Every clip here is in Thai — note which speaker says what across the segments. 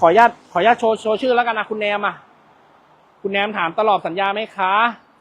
Speaker 1: ขออนุญาตขออนุญาตโชว์โชว์ชื่อแล้วกันนะคุณแนมอะ คุณแนมถามตลอดสัญญาไหมคะ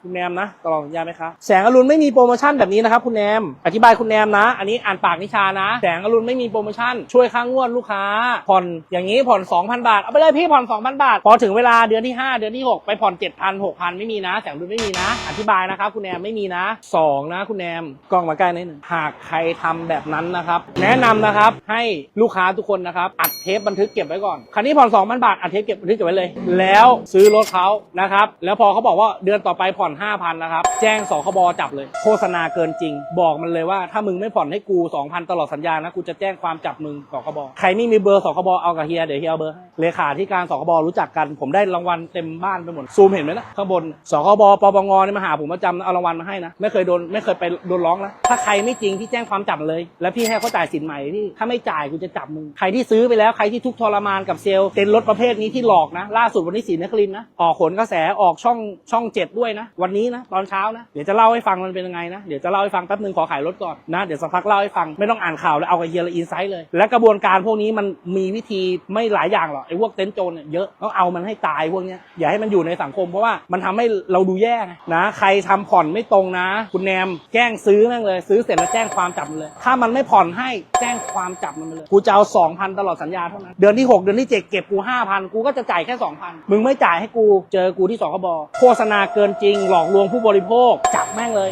Speaker 1: คุณแนมนะตลอดสัญญาไหมคะแสงอรุณไม่มีโปรโมชั่นแบบนี้นะครับคุณแนมอธิบายคุณแนมนะ อันนี้อ่านปากนิชานะ แสงอรุณไม่มีโปรโมชั่นช่วยค่างวดลูกค้า ผ่อนอย่างนี้ผ่อน 2,000 บาท เอาไปเลยพี่ผ่อน 2,000 บาท พอถึงเวลาเดือนที่ 5 เดือนที่ 6 ไปผ่อน 7,000 6,000 ไม่มีนะ แสงอรุณไม่มีนะ อธิบายนะครับคุณแนมไม่มีนะสองนะ คุณแนมกล้องมาใกล้นิดหนึ่งหากใครทำแบบนั้นนะครับแนะนำนะครับให้ลูกค้าทุกคนนะครับอัดเทปบันทึกเก็บไว้ก่อนคันนี้ผ่อน2,000 บาทอัดเทปเก็บบันทึกเก็บไว้เลย แล้วซื้อรถเขานะครับแล้วพอเขาบอกว่าเดือนต่อไปผ่อน5,000นะครับ แจ้งสคบจับเลย โฆษณาเกินจริง บอกมันเลยว่าถ้ามึงไม่ผ่อนให้กู 2,000 ตลอดสัญญานะ กูจะแจ้งความจับมึงสคบใครไม่มีเบอร์สคบเอากับเฮียเดี๋ยวเฮียเอาเบอร์ให้เลขาธิการสคบรู้จักกัน ผมได้รางวัลเต็มบ้านไปหมดซูมเห็นไหมนะข้างบนสคบปปงนี่มาหาผมประจำเอารางวัลมาให้นะไม่เคยโดนไม่เคยไปโดนร้องนะถ้าใครไม่จริงพี่แจ้งความจับเลย แล้วพี่ให้เขาจ่ายสินใหม่พี่ถ้าไม่จ่ายกูจะจับมึงใครที่ซื้อไปแล้วใครที่ทุกข์ทรมานกับเซลล์เต็นรถประเภทนี้ที่หลอกนะล่าสุดวันนี้สีนครินทร์นะออกขนกระแสออกช่องช่องเจ็ดด้วยนะวันนี้นะตอนเช้านะเดี๋ยวจะเล่าให้ฟังมันเป็นยังไงนะเดี๋ยวจะเล่าให้ฟังแป๊บนึงขอขายรถก่อนนะเดี๋ยวสักพักเล่าให้ฟังไม่ต้องอ่านข่าวแล้วเอากับเฮียละอินไซต์เลย และกระบวนการพวกนี้มันมีวิธีไม่หลายอย่างหรอกไอ้พวกเต็นโจรเนี่ยเยอะต้องเอามันให้ตายพวกเนี้ยอย่าให้มันอยู่ในสังคมเพราะว่ามันทำให้เราดูแย่ไงนะ ใครทำผ่อนไม่ตรงนะ คุณแนมแกล้งซื้อแม่งเลย ซื้อเสร็จแล้วแจ้งความจับมันเลย ถ้ามันไม่ผ่อนให้แจ้งความจับมันเลยกูจะเอาสองพันตลอดสัญญาเท่านั้นเดือนที่หกเดือนที่เจ็ดเก็บกูห้าพันกูก็จะจ่ายแค่สองพันมึงไม่จ่ายให้กูเจอกูที่สคบโฆษณาเกินจริงหลอกลวงผู้บริโภคจับแม่งเลย